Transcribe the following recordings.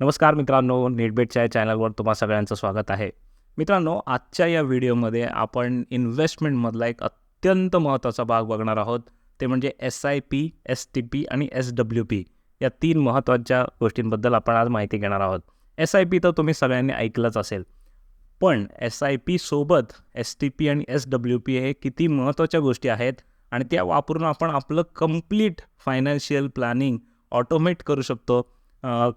नमस्कार मित्रांनो नेटबेटच्या या चॅनलवर तुम्हा सगळ्यांचं स्वागत आहे. मित्रांनो आजच्या या व्हिडिओमध्ये आपण इन्व्हेस्टमेंटमधला एक अत्यंत महत्त्वाचा भाग बघणार आहोत. ते म्हणजे S I P S T P आणि एस डब्ल्यू पी या तीन महत्त्वाच्या गोष्टींबद्दल आपण आज माहिती घेणार आहोत. एस आय पी तर तुम्ही सगळ्यांनी ऐकलंच असेल. पण एस आय पी सोबत एस टी पी आणि एस डब्ल्यू पी हे किती महत्त्वाच्या गोष्टी आहेत आणि त्या वापरून आपण आपलं कंप्लीट फायनान्शियल प्लॅनिंग ऑटोमेट करू शकतो.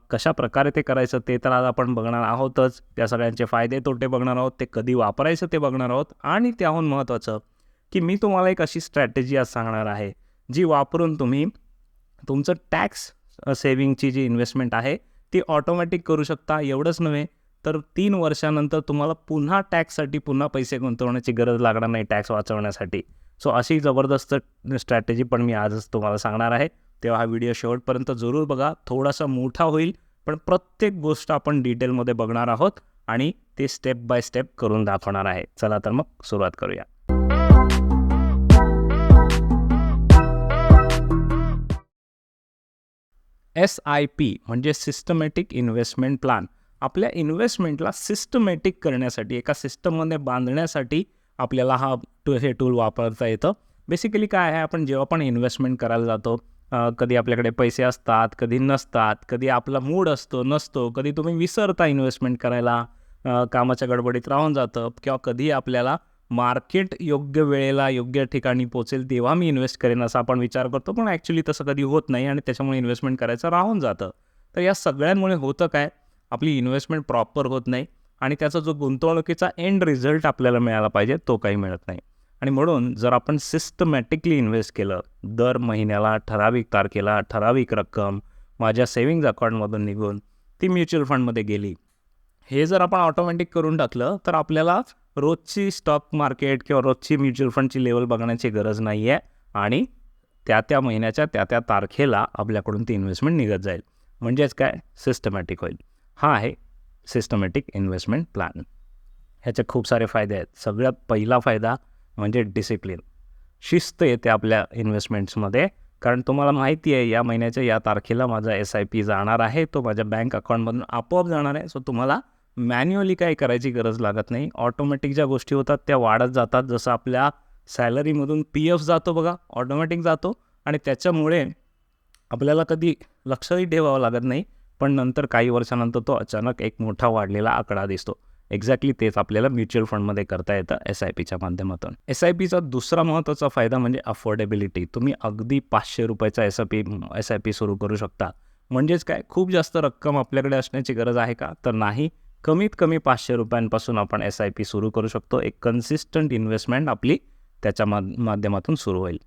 कशा प्रकारे ते करायचं ते तर आज आपण बघणार आहोतच. त्या सगळ्यांचे फायदे तोटे बघणार आहोत ते कधी वापरायचं ते बघणार आहोत आणि त्याहून महत्त्वाचं की मी तुम्हाला एक अशी स्ट्रॅटेजी आज सांगणार आहे जी वापरून तुम्ही तुमचं टॅक्स सेविंगची जी इन्व्हेस्टमेंट आहे ती ऑटोमॅटिक करू शकता. एवढंच नव्हे तर तीन वर्षानंतर तुम्हाला पुन्हा टॅक्ससाठी पुन्हा पैसे गुंतवण्याची गरज लागणार नाही टॅक्स वाचवण्यासाठी. सो अशी जबरदस्त स्ट्रॅटेजी पण मी आजच तुम्हाला सांगणार आहे. तेव्हा हा व्हिडिओ शेवटपर्यंत जरूर बघा. थोडासा मोठा होईल पण प्रत्येक गोष्ट आपण डिटेलमध्ये बघणार आहोत आणि ते स्टेप बाय स्टेप करून दाखवणार आहे. चला तर मग सुरुवात करूया. एस आय पी म्हणजे सिस्टमॅटिक इन्व्हेस्टमेंट प्लॅन आपल्या इन्व्हेस्टमेंटला सिस्टमॅटिक करण्यासाठी एका सिस्टममध्ये बांधण्यासाठी आपल्याला हा टू हे टूल वापरता येतं. बेसिकली काय आहे? आपण जेव्हा पण इन्व्हेस्टमेंट करायला जातो कधी आपल्याकडे पैसे असतात कधी नसतात कधी आपला मूड असतो नसतो कधी तुम्ही विसरता इन्व्हेस्टमेंट करायला कामाच्या गडबडीत राहून जातं किंवा कधी आपल्याला मार्केट योग्य वेळेला योग्य ठिकाणी पोचेल तेव्हा मी इन्व्हेस्ट करेन असा आपण विचार करतो. पण ॲक्च्युली तसं कधी होत नाही आणि त्याच्यामुळे इन्व्हेस्टमेंट करायचं राहून जातं. तर या सगळ्यांमुळे होतं काय? आपली इन्व्हेस्टमेंट प्रॉपर होत नाही आणि त्याचा जो गुंतवणुकीचा एंड रिझल्ट आपल्याला मिळाला पाहिजे तो काही मिळत नाही. आणि म्हणून जर आपण सिस्टमॅटिकली इन्व्हेस्ट केलं दर महिन्याला ठराविक तारखेला ठराविक रक्कम माझ्या सेविंग्ज अकाउंटमधून निघून ती म्युच्युअल फंडमध्ये गेली. हे जर आपण ऑटोमॅटिक करून टाकलं तर आपल्याला रोजची स्टॉक मार्केट किंवा रोजची म्युच्युअल फंडची लेवल बघण्याची गरज नाही आहे आणि त्या त्या महिन्याच्या त्या त्या तारखेला आपल्याकडून ती इन्व्हेस्टमेंट निघत जाईल. म्हणजेच काय? सिस्टमॅटिक होईल. हा आहे सिस्टमॅटिक इन्व्हेस्टमेंट प्लॅन ह्याचे खूप सारे फायदे आहेत. सगळ्यात पहिला फायदा म्हणजे डिसिप्लिन शिस्त येते आपल्या इन्व्हेस्टमेंट्समध्ये कारण तुम्हाला माहिती आहे या महिन्याच्या या तारखेला माझा एस आय पी जाणार आहे. तो माझ्या बँक अकाउंटमधून आपोआप जाणार आहे. सो तुम्हाला मॅन्युअली काही करायची गरज लागत नाही. ऑटोमॅटिक ज्या गोष्टी होतात त्या वाढत जातात. जसं आपल्या सॅलरीमधून पी एफ जातो बघा. ऑटोमॅटिक जातो. आणि त्याच्यामुळे आपल्याला कधी लक्षही ठेवावं लागत नाही. पण नंतर काही वर्षानंतर तो अचानक एक मोठा वाढलेला आकडा दिसतो. एक्झॅक्टली तेच आपल्याला म्युच्युअल फंडमध्ये करता येतं एस आय पीच्या माध्यमातून. एस आय पीचा दुसरा महत्त्वाचा फायदा म्हणजे अफोर्डेबिलिटी तुम्ही अगदी पाचशे रुपयाचा S I P S I P सुरू करू शकता. म्हणजेच काय? खूप जास्त रक्कम आपल्याकडे असण्याची गरज आहे का? तर नाही. कमीत कमी पाचशे रुपयांपासून आपण एस आय पी सुरू करू शकतो. एक कन्सिस्टंट इन्व्हेस्टमेंट आपली त्याच्या मा माध्यमातून सुरू होईल.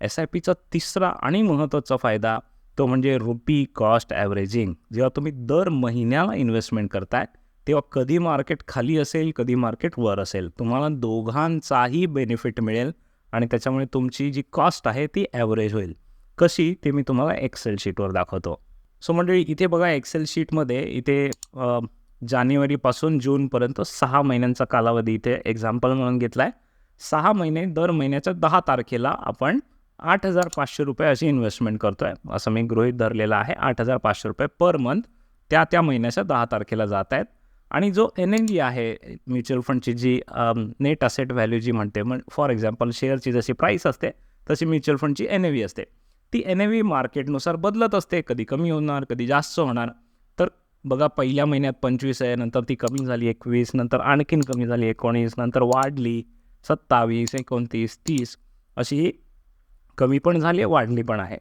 एस आय पीचा तिसरा आणि महत्त्वाचा फायदा तो म्हणजे रुपी कॉस्ट ॲव्हरेजिंग जेव्हा तुम्ही दर महिन्याला इन्व्हेस्टमेंट करताय तेव्हा कधी मार्केट खाली असेल कधी मार्केट वर असेल. तुम्हाला दोघांचाही बेनिफिट मिळेल आणि त्याच्यामुळे तुमची जी कॉस्ट आहे ती ॲव्हरेज होईल. कशी? ते मी तुम्हाला एक्सेल शीटवर दाखवतो. सो मंडळी इथे बघा एक्सेल शीटमध्ये इथे जानेवारीपासून जूनपर्यंत सहा महिन्यांचा कालावधी इथे एक्झाम्पल म्हणून घेतला आहे सहा महिने दर महिन्याच्या दहा तारखेला आपण आठ हजार पाचशे रुपये अशी इन्व्हेस्टमेंट करतो आहे असं मी गृहीत धरलेलं आहे. आठ हजार पाचशे रुपये पर मंथ त्या त्या महिन्याच्या दहा तारखेला जात आहेत आणि जो एन एन जी आहे म्युच्युअल फंडची जी नेट असेट व्हॅल्यू जी म्हणते मग फॉर एक्झाम्पल शेअरची जशी प्राईस असते तशी म्युच्युअल फंडची एन ए व्ही असते. ती एन ए व्ही मार्केटनुसार बदलत असते कधी कमी होणार कधी जास्त होणार. तर बघा पहिल्या महिन्यात पंचवीस आहे नंतर ती कमी झाली एकवीस नंतर आणखीन कमी झाली एकोणीस नंतर वाढली सत्तावीस एकोणतीस तीस अशी ही कमी पण झाली आहे वाढली पण आहे.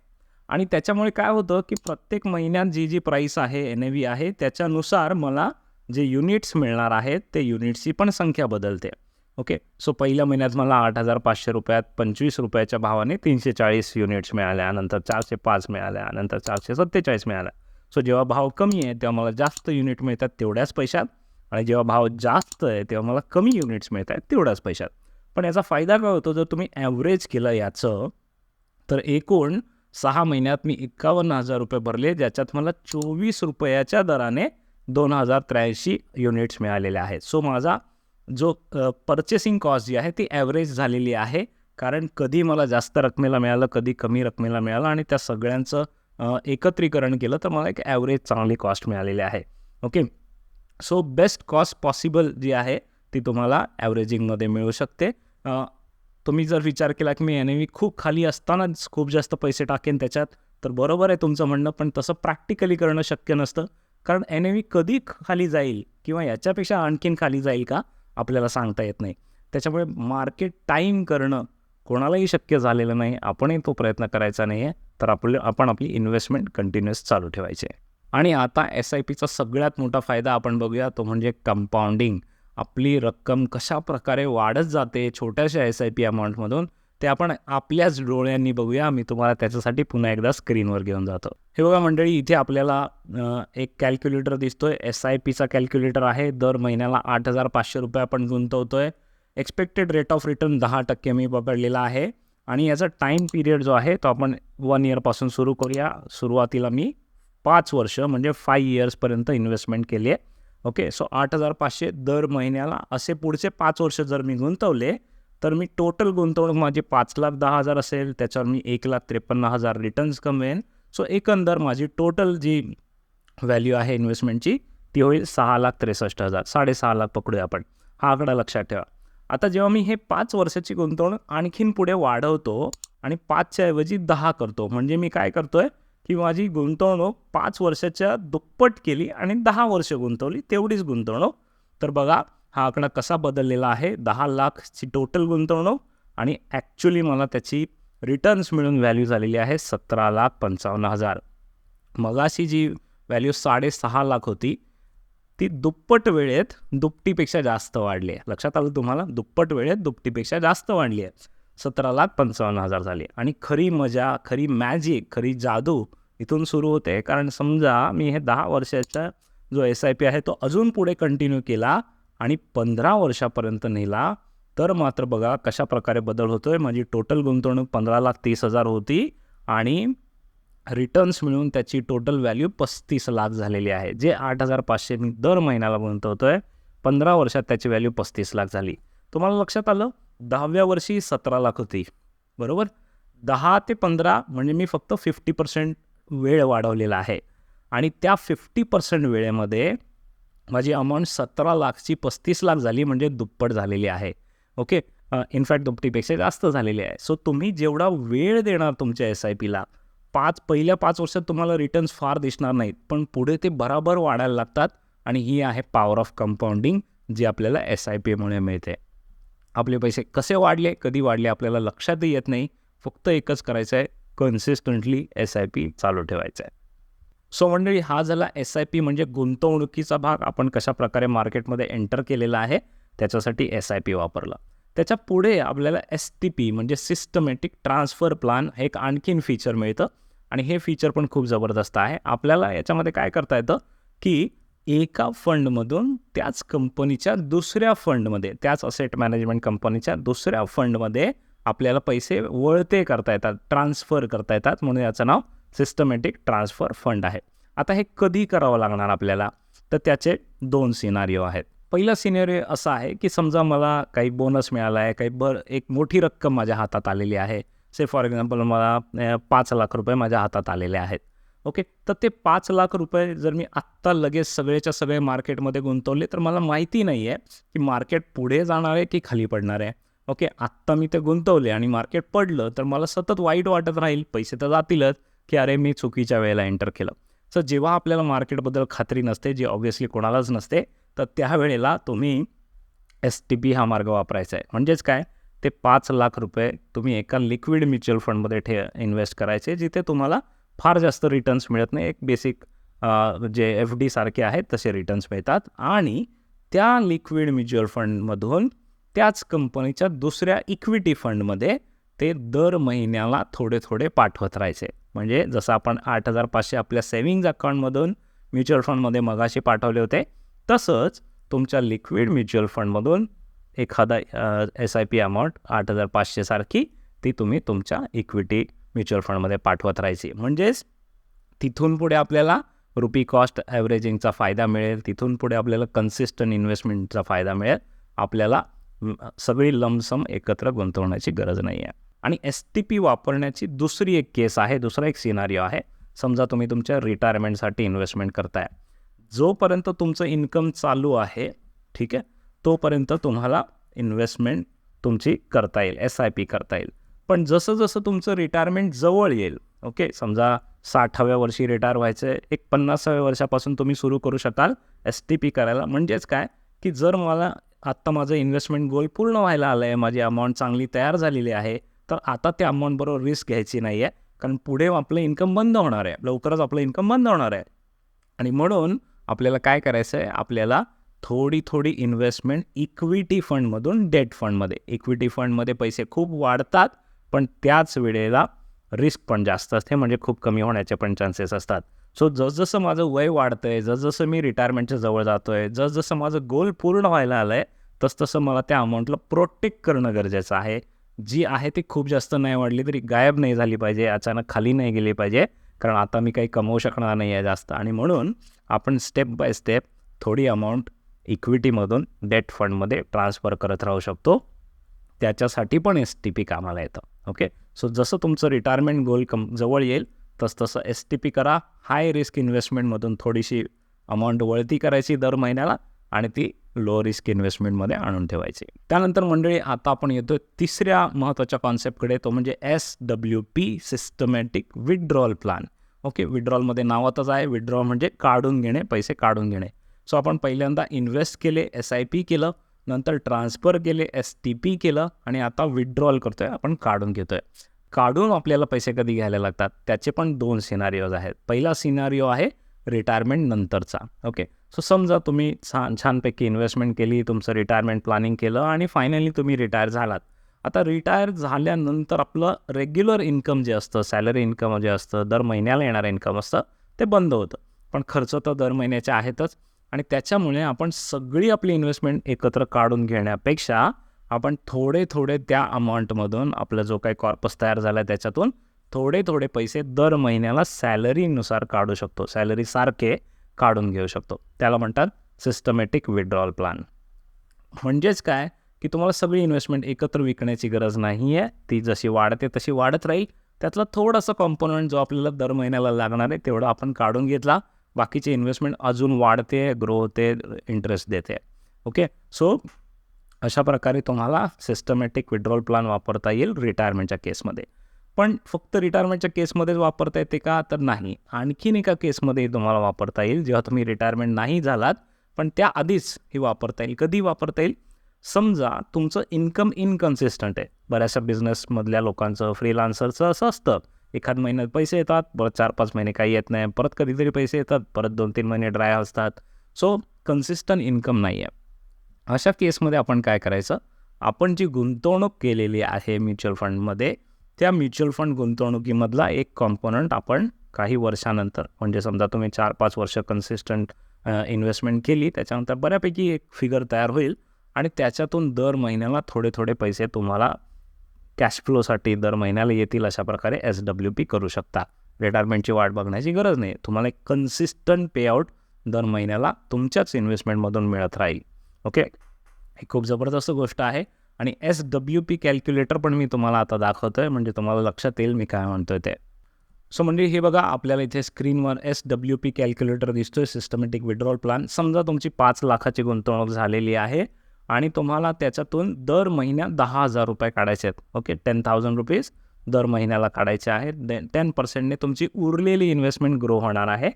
आणि त्याच्यामुळे काय होतं की प्रत्येक महिन्यात जी जी प्राईस आहे एन ए व्ही आहे त्याच्यानुसार मला जे युनिट्स मिळणार आहेत ते युनिट्सची पण संख्या बदलते. ओके सो पहिल्या महिन्यात मला आठ हजार पाचशे रुपयात पंचवीस रुपयाच्या भावाने तीनशे चाळीस युनिट्स मिळाल्या नंतर चारशे पाच मिळाल्या नंतर चारशे सत्तेचाळीस मिळाल्या. सो जेव्हा भाव कमी आहे तेव्हा मला जास्त युनिट मिळतात तेवढ्याच पैशात. आणि जेव्हा भाव जास्त आहे तेव्हा मला कमी युनिट्स मिळत आहेत तेवढ्याच पैशात. पण याचा फायदा काय होतो? जर तुम्ही ॲव्हरेज केलं याचं तर एकूण सहा महिन्यात मी एक्कावन्न हजार रुपये भरले ज्याच्यात मला चोवीस रुपयाच्या दराने दोन हजार त्र्याऐंशी युनिट्स मिळालेले आहेत. सो माझा जो पर्चेसिंग कॉस्ट जी आहे ती ॲव्हरेज झालेली आहे. कारण कधी मला जास्त रकमेला मिळालं कधी कमी रकमेला मिळालं आणि त्या सगळ्यांचं एकत्रीकरण केलं तर मला एक ॲव्हरेज चांगली कॉस्ट मिळालेली आहे. Okay so best cost possible जी आहे ती तुम्हाला ॲव्हरेजिंगमध्ये मिळू शकते. तुम्ही जर विचार केला की मी एन व्ही खूप खाली असतानाच खूप जास्त पैसे टाकेन त्याच्यात तर बरोबर आहे तुमचं म्हणणं पण तसं प्रॅक्टिकली करणं शक्य नसतं. कारण एन व्ही कधी खाली जाईल किंवा याच्यापेक्षा आणखीन खाली जाईल का आपल्याला सांगता येत नाही. त्याच्यामुळे मार्केट टाईम करणं कोणालाही शक्य झालेलं नाही. आपणही तो प्रयत्न करायचा नाही आहे तर आपलं आपण आपली इन्व्हेस्टमेंट कंटिन्युअस चालू ठेवायची. आहे आणि आता एस आय पीचा सगळ्यात मोठा फायदा आपण बघूया. तो म्हणजे कंपाऊंडिंग आपली रक्कम कशा प्रकारे वाढत जाते? छोट्याशा एस आय पी अमाऊंटमधून ते आपण आपल्याच डोळ्यांनी बघूया. मी तुम्हाला त्याच्यासाठी पुन्हा एकदा स्क्रीनवर घेऊन जातो. हे बघा मंडळी इथे आपल्याला एक कॅल्क्युलेटर दिसतोय. एस आय पीचा कॅल्क्युलेटर आहे. दर महिन्याला आठ हजार पाचशे रुपये आपण गुंतवतोय. एक्सपेक्टेड रेट ऑफ रिटर्न दहा टक्के मी पकडलेला आहे. आणि याचा टाईम पिरियड जो आहे तो आपण वन इयरपासून सुरू करूया. सुरुवातीला मी पाच वर्ष म्हणजे फाय इयर्सपर्यंत इन्व्हेस्टमेंट केली आहे ओके सो आठ हजार पाचशे दर महिन्याला असे पुढचे पाच वर्ष जर मी गुंतवले तर मी टोटल गुंतवणूक माझी पाच लाख दहा हजार असेल त्याच्यावर मी एक लाख त्रेपन्न हजार रिटर्न्स कमवेन. सो एकंदर माझी टोटल जी व्हॅल्यू आहे इन्व्हेस्टमेंटची ती होईल सहा लाख त्रेसष्ट हजार साडेसहा लाख पकडूया आपण. हा आकडा लक्षात ठेवा. आता जेव्हा मी हे पाच वर्षाची गुंतवणूक आणखीन पुढे वाढवतो आणि पाचच्या ऐवजी दहा करतो म्हणजे मी काय करतो आहे की माझी गुंतवणूक पाच वर्षाच्या दुप्पट केली आणि दहा वर्ष गुंतवली तेवढीच गुंतवणूक. तर बघा हा आकडा कसा बदललेला आहे? दहा लाखची टोटल गुंतवणूक आणि ॲक्च्युली मला त्याची रिटर्न्स मिळून व्हॅल्यू झालेली आहे सतरा लाख पंचावन्न हजार. मगाशी जी व्हॅल्यू साडेसहा लाख होती ती दुप्पट वेळेत दुपटीपेक्षा जास्त वाढली आहे. लक्षात आलं तुम्हाला? दुप्पट वेळेत दुपटीपेक्षा जास्त वाढली आहे. सतरा लाख पंचावन्न हजार झाले आणि खरी मजा खरी मॅजिक खरी जादू इथून सुरू होते. कारण समजा मी हे दहा वर्षाचा जो एस आय पी आहे तो अजून पुढे कंटिन्यू केला आणि पंधरा वर्षापर्यंत नेला तर मात्र बघा कशा प्रकारे बदल होतोय. माझी टोटल गुंतवणूक पंधरा लाख तीस हजार होती आणि रिटर्न्स मिळून त्याची टोटल व्हॅल्यू पस्तीस लाख झालेली आहे जे आठ हजार पाचशे मी दर महिन्याला गुंतवतोय. पंधरा वर्षात त्याची व्हॅल्यू पस्तीस लाख झाली. तुम्हाला लक्षात आलं? दहाव्या वर्षी सतरा लाख होती. बरोबर? दहा ते पंधरा म्हणजे मी फक्त फिफ्टी पर्सेंट वेळ वाढवलेला आहे. आणि त्या फिफ्टी पर्सेंट वेळेमध्ये माझी अमाऊंट सतरा लाखची पस्तीस लाख झाली म्हणजे दुप्पट झालेली आहे. ओके इनफॅक्ट दुपटीपेक्षा जास्त झालेली आहे. सो तुम्ही जेवढा वेळ देणार तुमच्या एस आय पीला पाच पहिल्या पाच वर्षात तुम्हाला रिटर्न्स फार दिसणार नाहीत. पण पुढे ते बराबर वाढायला लागतात आणि ही आहे पॉवर ऑफ कंपाऊंडिंग जी आपल्याला एस आय पीमुळे मिळते. आपले पैसे कसे वाढले कधी वाढले आपल्याला लक्षातही येत नाही. फक्त एकच करायचं आहे कन्सिस्टंटली एस आय पी चालू ठेवायचं आहे सो मंडळी हा झाला एस आय पी म्हणजे गुंतवणुकीचा भाग. आपण कशा प्रकारे मार्केटमध्ये एंटर केलेला आहे त्याच्यासाठी एस आय पी वापरला. त्याच्या पुढे आपल्याला एस टी पी म्हणजे सिस्टमॅटिक ट्रान्सफर प्लान हे एक आणखीन फीचर मिळतं. आणि हे फीचर पण खूप जबरदस्त आहे. आपल्याला याच्यामध्ये काय करता येतं की एका फंडमधून त्याच कंपनीच्या दुसऱ्या फंडमध्ये त्याच असेट मॅनेजमेंट कंपनीच्या दुसऱ्या फंडमध्ये आपल्याला पैसे वळते करता येतात ट्रान्सफर करता येतात म्हणून याचं नाव सिस्टमॅटिक ट्रान्सफर फंड आहे. आता हे कधी करावं लागणार आपल्याला? तर त्याचे दोन सिनारिओ आहेत. पहिला सिनेरिओ असा आहे की समजा मला काही बोनस मिळाला आहे काही बर एक मोठी रक्कम माझ्या हातात आलेली आहे. से फॉर एक्झाम्पल मला पाच लाख रुपये माझ्या हातात आलेले आहेत. ओके? तर ते पाच लाख रुपये जर मी आत्ता लगेच सगळेच्या सगळे मार्केटमध्ये गुंतवले तर मला माहिती नाही आहे की मार्केट पुढे जाणार आहे की खाली पडणार आहे. ओके? आत्ता मी ते गुंतवले आणि मार्केट पडलं तर मला सतत वाईट वाटत राहील. पैसे तर जातीलच. की अरे मी चुकीच्या वेळेला एंटर केलं. सो जेव्हा आपल्याला मार्केटबद्दल खात्री नसते जी ऑब्व्हियसली कोणालाच नसते तर त्यावेळेला तुम्ही एस टी पी हा मार्ग वापरायचा आहे. म्हणजेच काय? ते पाच लाख रुपये तुम्ही एका लिक्विड म्युच्युअल फंडमध्ये ठे इन्व्हेस्ट करायचे जिथे तुम्हाला फार जास्त रिटर्न्स मिळत नाही. एक बेसिक जे एफ डी सारखे आहेत तसे रिटर्न्स मिळतात. आणि त्या लिक्विड म्युच्युअल फंडमधून त्याच कंपनीच्या दुसऱ्या इक्विटी फंडमध्ये ते दर महिन्याला थोडे थोडे पाठवत राहायचे. म्हणजे जसं आपण आठ हजार पाचशे आपल्या सेव्हिंग्ज अकाउंटमधून म्युच्युअल फंडमध्ये मगाशी पाठवले होते तसंच तुमच्या लिक्विड म्युच्युअल फंडमधून एखादा एस आय पी अमाऊंट आठ हजार पाचशेसारखी ती तुम्ही तुमच्या इक्विटी म्युच्युअल फंडमध्ये पाठवत राहायची. म्हणजेच तिथून पुढे आपल्याला रुपी कॉस्ट ॲव्हरेजिंगचा फायदा मिळेल तिथून पुढे आपल्याला कन्सिस्टंट इन्व्हेस्टमेंटचा फायदा मिळेल आपल्याला सगळी लमसम एकत्र गुंतवण्याची गरज नाही आहे आणि एस टी पी वापरण्याची दुसरी एक केस आहे दुसरा एक सिनारिओ आहे. समजा तुम्ही तुमच्या रिटायरमेंटसाठी इन्व्हेस्टमेंट करताय. जोपर्यंत तुमचं इन्कम चालू आहे ठीक आहे तोपर्यंत तुम्हाला इन्व्हेस्टमेंट तुमची करता येईल एस आय पी करता येईल. पण जसं जसं तुमचं रिटायरमेंट जवळ येईल ओके समजा साठाव्या वर्षी रिटायर व्हायचं आहे एक पन्नासाव्या वर्षापासून तुम्ही सुरू करू शकाल एस टी पी करायला. म्हणजेच काय? की जर मला आत्ता माझं इन्व्हेस्टमेंट गोल पूर्ण व्हायला आलं आहे माझी अमाऊंट चांगली तयार झालेली आहे तर आता त्या अमाऊंटबरोबर रिस्क घ्यायची नाही आहे कारण पुढे आपलं इन्कम बंद होणार आहे. लवकरच आपलं इन्कम बंद होणार आहे. आणि म्हणून आपल्याला काय करायचं आहे आपल्याला थोडी थोडी इन्व्हेस्टमेंट इक्विटी फंडमधून डेट फंडमध्ये इक्विटी फंडमध्ये पैसे खूप वाढतात पण त्याच वेळेला रिस्क पण जास्त असते. म्हणजे खूप कमी होण्याचे पण चान्सेस असतात. सो जसजसं माझं वय वाढतं आहे जसजसं मी रिटायरमेंटच्या जवळ जातो आहे जसजसं माझं गोल पूर्ण व्हायला आलं आहे तसतसं मला त्या अमाऊंटला प्रोटेक्ट करणं गरजेचं आहे. जी आहे ती खूप जास्त नाही वाढली तरी गायब नाही झाली पाहिजे अचानक खाली नाही गेली पाहिजे कारण आता मी काही कमवू शकणार नाही आहे जास्त. आणि म्हणून आपण स्टेप बाय स्टेप थोडी अमाऊंट इक्विटीमधून डेट फंडमध्ये ट्रान्सफर करत राहू शकतो. त्याच्यासाठी पण एस टी पी कामाला येतं. ओके सो जसं तुमचं रिटायरमेंट गोल कम जवळ येईल तसतसं एस टी पी करा. हाय रिस्क इन्व्हेस्टमेंटमधून थोडीशी अमाऊंट वळती करायची दर महिन्याला आणि ती लो रिस्क इन्व्हेस्टमेंटमध्ये आणून ठेवायचे. त्यानंतर मंडळी आता आपण येतो तिसऱ्या महत्त्वाच्या कॉन्सेप्टकडे तो म्हणजे S W P systematic withdrawal plan okay विड्रॉलमध्ये नावातच आहे. विड्रॉल म्हणजे काढून घेणे पैसे काढून घेणे. सो आपण पहिल्यांदा इन्व्हेस्ट केले एस आय पी केलं नंतर ट्रान्सफर केले एस टी पी केलं आणि आता विड्रॉल करतो आहे आपण काढून घेतो आहे काढून आपल्याला पैसे कधी घ्यायला लागतात? त्याचे पण दोन सिनारिओज आहेत. पहिला सिनारिओ आहे रिटायरमेंट नंतरचा. ओके सो समजा तुम्ही छान छानपैकी इन्व्हेस्टमेंट केली तुमचं रिटायरमेंट प्लॅनिंग केलं आणि फायनली तुम्ही रिटायर झालात. आता रिटायर झाल्यानंतर आपलं रेग्युलर इन्कम जे असतं सॅलरी इन्कम जे असतं दर महिन्याला येणारं इन्कम असतं ते बंद होतं. पण खर्च तर दर महिन्याचे आहेतच आणि त्याच्यामुळे आपण सगळी आपली इन्व्हेस्टमेंट एकत्र काढून घेण्यापेक्षा आपण थोडे थोडे त्या अमाऊंटमधून आपला जो काही कॉर्पस तयार झाला आहे त्याच्यातून थोडे थोडे पैसे दर महिन्याला सॅलरीनुसार काढू शकतो. सॅलरीसारखे काढून घेऊ शकतो. त्याला म्हणतात सिस्टमॅटिक विड्रॉल प्लॅन म्हणजेच काय? की तुम्हाला सगळी इन्व्हेस्टमेंट एकत्र विकण्याची गरज नाही आहे ती जशी वाढते तशी वाढत राहील. त्यातला थोडासा कॉम्पोनंट जो आपल्याला दर महिन्याला लागणार आहे तेवढं आपण काढून घेतला. बाकीचे इन्व्हेस्टमेंट अजून वाढते ग्रो होते इंटरेस्ट देते. ओके सो अशा प्रकारे तुम्हाला सिस्टमॅटिक विड्रॉल प्लॅन वापरता येईल रिटायरमेंटच्या केसमध्ये पण फक्त रिटायरमेंटच्या केसमध्येच वापरता येते का? तर नाही. आणखीन एका केसमध्ये तुम्हाला वापरता येईल. जेव्हा तुम्ही रिटायरमेंट नाही झालात पण त्याआधीच ही वापरता येईल. कधी वापरता येईल? समजा तुमचं इन्कम इनकन्सिस्टंट आहे. बऱ्याचशा बिझनेसमधल्या लोकांचं फ्रीलान्सरचं असं असतं. एखाद महिन्यात पैसे येतात परत चार पाच महिने काही येत नाही परत कधीतरी पैसे येतात परत दोन तीन महिने ड्राय असतात. सो कन्सिस्टंट इन्कम नाही आहे अशा केसमध्ये आपण काय करायचं? आपण जी गुंतवणूक केलेली आहे म्युच्युअल फंडमध्ये त्या म्युच्युअल फंड गुंतवणुकीमधला एक कॉम्पोनंट आपण काही वर्षानंतर म्हणजे समजा तुम्ही चार पाच वर्ष कन्सिस्टंट इन्व्हेस्टमेंट केली त्याच्यानंतर बऱ्यापैकी एक फिगर तयार होईल आणि त्याच्यातून दर महिन्याला थोडे थोडे पैसे तुम्हाला कॅश फ्लोसाठी दर महिन्याला येतील अशा प्रकारे एस डब्ल्यू पी करू शकता. रिटायरमेंटची वाट बघण्याची गरज नाही. तुम्हाला एक कन्सिस्टंट पेआउट दर महिन्याला तुमच्याच इन्व्हेस्टमेंटमधून मिळत राहील. ओके ही खूप जबरदस्त गोष्ट आहे. आणि एस डब्ल्यू पी कॅल्क्युलेटर पण मी तुम्हाला आता दाखवतो आहे म्हणजे तुम्हाला लक्षात येईल मी काय म्हणतोय ते. सो म्हणजे हे बघा आपल्याला इथे स्क्रीनवर एस डब्ल्यू पी कॅल्क्युलेटर दिसतोय सिस्टमॅटिक विड्रॉल प्लॅन समजा तुमची पाच लाखाची गुंतवणूक झालेली आहे आणि तुम्हाला त्याच्यातून दर महिन्यात दहा हजार रुपये काढायचे आहेत. ओके टेन थाउजंड रुपीज दर महिन्याला काढायचे आहेत. दे टेन पर्सेंटने तुमची उरलेली इन्व्हेस्टमेंट ग्रो होणार आहे.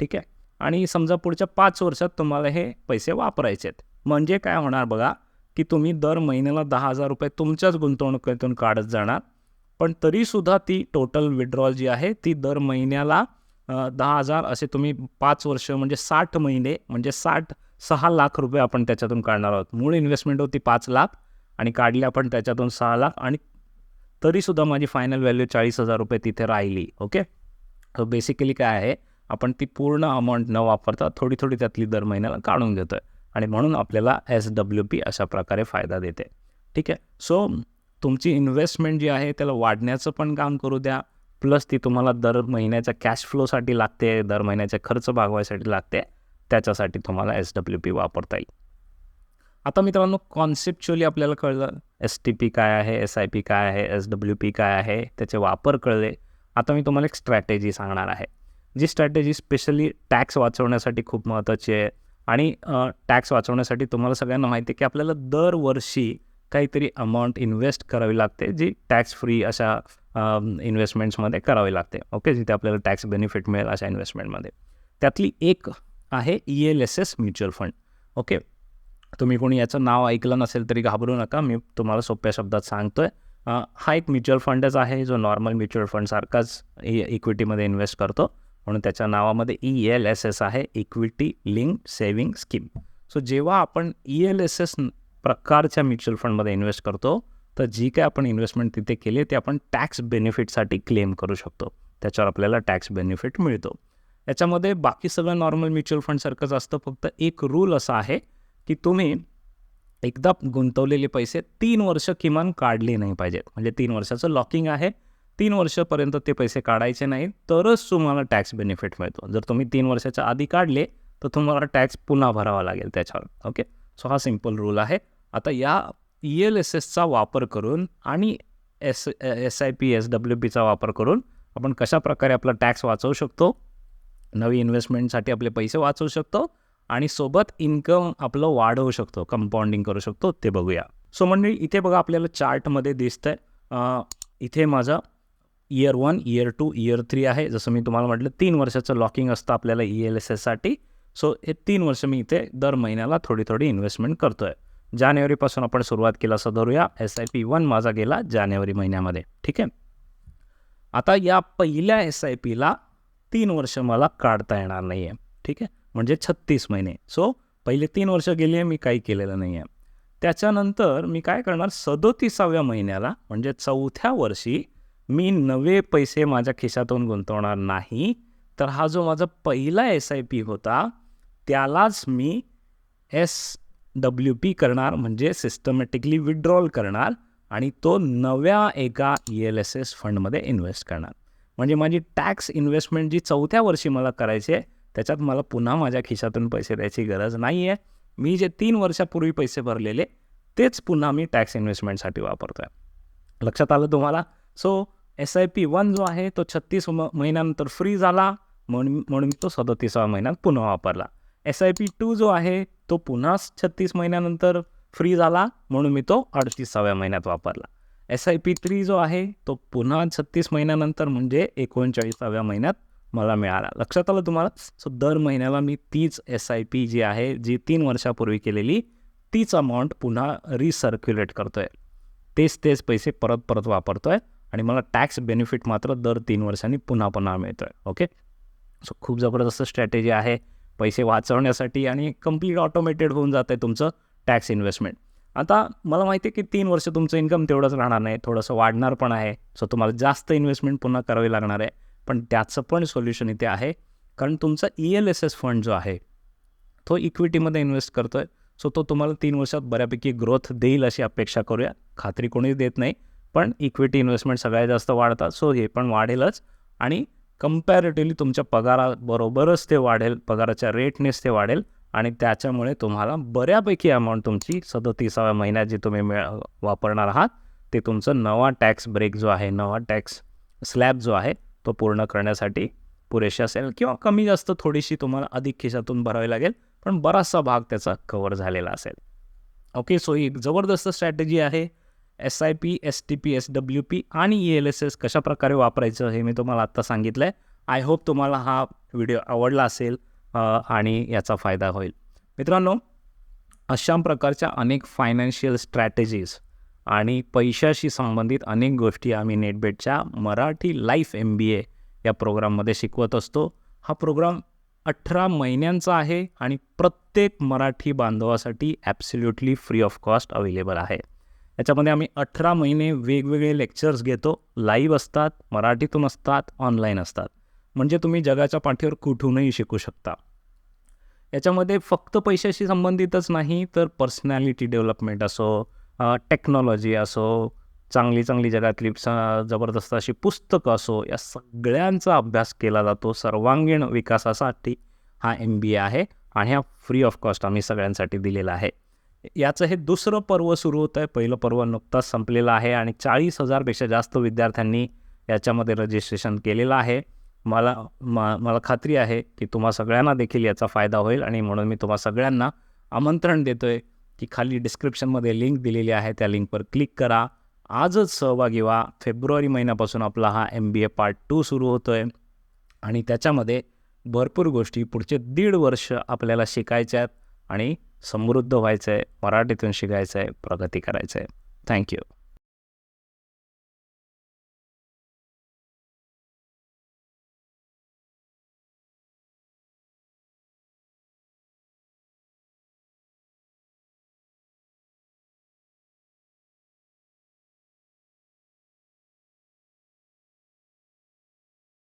ठीक आहे? आणि समजा पुढच्या पाच वर्षात तुम्हाला हे पैसे वापरायचे आहेत. म्हणजे काय होणार बघा की तुम्ही दर महिन्याला दहा हजार रुपये तुमच्याच गुंतवणुकीतून काढत जाणार. पण तरीसुद्धा ती टोटल विड्रॉल जी आहे ती दर महिन्याला दहा हजार असे तुम्ही पाच वर्ष म्हणजे साठ महिने म्हणजे साठ सहा लाख रुपये आपण त्याच्यातून काढणार आहोत. मूळ इन्व्हेस्टमेंट होती पाच लाख आणि काढली आपण त्याच्यातून सहा लाख आणि तरीसुद्धा माझी फायनल व्हॅल्यू चाळीस हजार रुपये तिथे राहिली. ओके तर बेसिकली काय आहे? आपण ती पूर्ण अमाऊंट न वापरता थोडी थोडी त्यातली दर महिन्याला काढून घेतो आहे आणि म्हणून आपल्याला एस डब्ल्यू पी अशा प्रकारे फायदा देते. ठीक आहे? सो तुमची इन्व्हेस्टमेंट जी आहे त्याला वाढण्याचं पण काम करू द्या. प्लस ती तुम्हाला दर महिन्याच्या कॅश फ्लोसाठी लागते दर महिन्याच्या खर्च भागवायसाठी लागते. त्याच्यासाठी तुम्हाला एस डब्ल्यू पी वापरता येईल. आता मित्रांनो कॉन्सेप्च्युअली आपल्याला कळलं एस टी पी काय आहे एस आय पी काय आहे एस डब्ल्यू पी काय आहे त्याचे वापर कळले. आता मी तुम्हाला एक स्ट्रॅटेजी सांगणार आहे. जी स्ट्रॅटेजी स्पेशली टॅक्स वाचवण्यासाठी खूप महत्त्वाची आहे. आणि टॅक्स वाचवण्यासाठी तुम्हाला सगळ्यांना माहिती आहे की आपल्याला दरवर्षी काहीतरी अमाऊंट इन्व्हेस्ट करावी लागते जी टॅक्स फ्री अशा इन्व्हेस्टमेंट्समध्ये करावी लागते. ओके? जिथे आपल्याला टॅक्स बेनिफिट मिळेल अशा इन्व्हेस्टमेंटमध्ये. त्यातली एक आहे E L S S mutual fund. Okay? तुम्ही कोणी याचं नाव ऐकलं नसेल तरी घाबरू नका. मी तुम्हाला सोप्या शब्दात सांगतो आहे हा एक म्युच्युअल फंडच आहे जो नॉर्मल म्युच्युअल फंडसारखाच इक्विटीमध्ये इन्व्हेस्ट करतो. म्हणून त्याच्या नावामध्ये ई एल एस एस आहे equity link saving scheme so जेव्हा आपण ई एल एस एस प्रकारच्या म्युच्युअल फंडमध्ये इन्व्हेस्ट करतो तर जी काय आपण इन्व्हेस्टमेंट तिथे केली ते आपण टॅक्स बेनिफिटसाठी क्लेम करू शकतो. त्याच्यावर आपल्याला टॅक्स बेनिफिट मिळतो. याच्यामध्ये बाकी सगळं नॉर्मल म्युच्युअल फंडसारखंच असतं. फक्त एक रूल असा आहे की तुम्ही एकदा गुंतवलेले पैसे तीन वर्ष किमान काढले नाही पाहिजेत. म्हणजे तीन वर्षाचं लॉकिंग आहे. तीन वर्षापर्यंत ते पैसे काढायचे नाही तरच तुम्हाला टॅक्स बेनिफिट मिळतो. जर तुम्ही तीन वर्षाच्या आधी काढले तर तुम्हाला टॅक्स पुन्हा भरावा लागेल त्याच्यावर. ओके सो हा सिंपल रूल आहे. आता या ई एल एस एसचा वापर करून आणि S S I P S W पीचा वापर करून आपण कशा प्रकारे आपला टॅक्स वाचवू शकतो? नवी इन्व्हेस्टमेंटसाठी आपले पैसे वाचवू शकतो आणि सोबत इन्कम आपलं वाढवू शकतो. कंपाऊंडिंग करू शकतो. ते बघूया. सो मंडळी इथे बघा आपल्याला चार्टमध्ये दिसतंय. इथे माझं year one year two year three आहे. जसं मी तुम्हाला म्हटलं तीन वर्षाचं लॉकिंग असतं आपल्याला ई एल एस एससाठी सो हे तीन वर्ष मी इथे दर महिन्याला थोडी थोडी इन्व्हेस्टमेंट करतो आहे जानेवारीपासून आपण सुरुवात केला असं धरूया. एस आय पी वन माझा गेला जानेवारी महिन्यामध्ये. ठीक आहे? आता या पहिल्या एस आय पीला तीन वर्ष मला काढता येणार नाही आहे ठीक आहे? म्हणजे छत्तीस महिने. सो पहिले तीन वर्ष गेले मी काही केलेलं नाही आहे त्याच्यानंतर मी काय करणार? सदोतीसाव्या महिन्याला म्हणजे चौथ्या वर्षी मी नवे पैसे माझ्या खिशातून गुंतवणार नाही तर हा जो माझा पहिला एस आय पी होता त्यालाच मी एस डब्ल्यू पी करणार म्हणजे सिस्टमॅटिकली विड्रॉल करणार आणि तो नव्या एका ई एल एस एस फंडमध्ये इन्व्हेस्ट करणार. म्हणजे माझी टॅक्स इन्व्हेस्टमेंट जी चौथ्या वर्षी मला करायची आहे त्याच्यात मला पुन्हा माझ्या खिशातून पैसे द्यायची गरज नाही आहे मी जे तीन वर्षापूर्वी पैसे भरलेले तेच पुन्हा मी टॅक्स इन्व्हेस्टमेंटसाठी वापरतो आहे लक्षात आलं तुम्हाला? So S I P one जो आहे तो छत्तीस महिन्यानंतर फ्री झाला. म्हणून म्हणून तो सदतीसाव्या महिन्यात पुन्हा वापरला. एस आय पी टू जो आहे तो पुन्हा छत्तीस महिन्यानंतर फ्री झाला. म्हणून मी तो अडतीसाव्या महिन्यात वापरला. एस आय पी थ्री जो आहे तो पुन्हा छत्तीस महिन्यानंतर म्हणजे एकोणचाळीसाव्या महिन्यात मला मिळाला. लक्षात आलं तुम्हाला? सो दर महिन्याला मी तीच एस आय पी जी आहे जी तीन वर्षापूर्वी केलेली तीच अमाऊंट पुन्हा रिसर्क्युलेट करतो आहे तेच तेच पैसे परत परत वापरतो आहे आणि मला टॅक्स बेनिफिट मात्र दर तीन वर्षांनी पुन्हा पुन्हा मिळतो आहे ओके सो खूप जबरदस्त स्ट्रॅटेजी आहे पैसे वाचवण्यासाठी आणि कंप्लीट ऑटोमेटेड होऊन जातं आहे तुमचं टॅक्स इन्व्हेस्टमेंट आता मला माहिती आहे की तीन वर्ष तुमचं इन्कम तेवढंच राहणार नाही थोडंसं वाढणार पण आहे. सो तुम्हाला जास्त इन्व्हेस्टमेंट पुन्हा करावी लागणार आहे. पण त्याचं पण सोल्युशन इथे आहे. कारण तुमचा E L S S fund जो आहे तो इक्विटीमध्ये इन्व्हेस्ट करतो आहे सो तो तुम्हाला तीन वर्षात बऱ्यापैकी ग्रोथ देईल अशी अपेक्षा करूया. खात्री कोणीच देत नाही. पण इक्विटी इन्व्हेस्टमेंट सगळ्यात जास्त वाढतात. सो हे पण वाढेलच. आणि कम्पॅरेटिव्हली तुमच्या पगाराबरोबरच ते वाढेल. पगाराच्या रेटनेच ते वाढेल. आणि त्याच्यामुळे तुम्हाला बऱ्यापैकी अमाऊंट तुमची सदतीसाव्या महिन्यात जी तुम्ही मिळ वापरणार आहात ते तुमचं नवा टॅक्स ब्रेक जो आहे नवा टॅक्स स्लॅब जो आहे तो पूर्ण करण्यासाठी पुरेशी असेल किंवा कमी जास्त थोडीशी तुम्हाला अधिक खिशातून भरावी लागेल पण बराचसा भाग त्याचा कवर झालेला असेल. ओके सो ही जबरदस्त स्ट्रॅटेजी आहे. S I P S T P S W P आणि ई एल एस एस कशाप्रकारे वापरायचं हे मी तुम्हाला आत्ता सांगितलं आहे आय होप तुम्हाला हा व्हिडिओ आवडला असेल आणि याचा फायदा होईल. मित्रांनो अशा प्रकारच्या अनेक फायनान्शियल स्ट्रॅटेजीज आणि पैशाशी संबंधित अनेक गोष्टी आम्ही नेटबेटच्या Marathi life M B A या प्रोग्राममध्ये शिकवत असतो. हा प्रोग्राम अठरा महिन्यांचा आहे आणि प्रत्येक Marathi बांधवासाठी absolutely free of cost available आहे. याच्यामध्ये आम्ही अठरा महिने वेगवेगळे लेक्चर्स घेतो. लाईव्ह असतात मराठीतून असतात ऑनलाईन असतात. म्हणजे तुम्ही जगाच्या पाठीवर कुठूनही शिकू शकता. याच्यामध्ये फक्त पैशाशी संबंधितच नाही तर पर्सनॅलिटी डेव्हलपमेंट असो टेक्नॉलॉजी असो चांगली चांगली जगातली जबरदस्त अशी पुस्तकं असो या सगळ्यांचा अभ्यास केला जातो. सर्वांगीण विकासासाठी हा एम बी ए आहे आणि हा फ्री ऑफ कॉस्ट आम्ही सगळ्यांसाठी दिलेला आहे. याचं हे दुसरं पर्व सुरू होतं आहे. पहिलं पर्व नुकताच संपलेलं आहे आणि चाळीस हजारपेक्षा जास्त विद्यार्थ्यांनी याच्यामध्ये रजिस्ट्रेशन केलेलं आहे. मला मा मला खात्री आहे की तुम्हा सगळ्यांना देखील याचा फायदा होईल आणि म्हणून मी तुम्हा सगळ्यांना आमंत्रण देतो आहे की खाली डिस्क्रिप्शनमध्ये लिंक दिलेली आहे. त्या लिंकवर क्लिक करा. आजच सहभागी व्हा. फेब्रुवारी महिन्यापासून आपला हा M B A part two सुरू होतो आहे आणि त्याच्यामध्ये भरपूर गोष्टी पुढचे दीड वर्ष आपल्याला शिकायच्या आहेत. आणि समृद्ध व्हायचं आहे मराठीतून शिकायचं आहे प्रगती करायचं आहे थँक्यू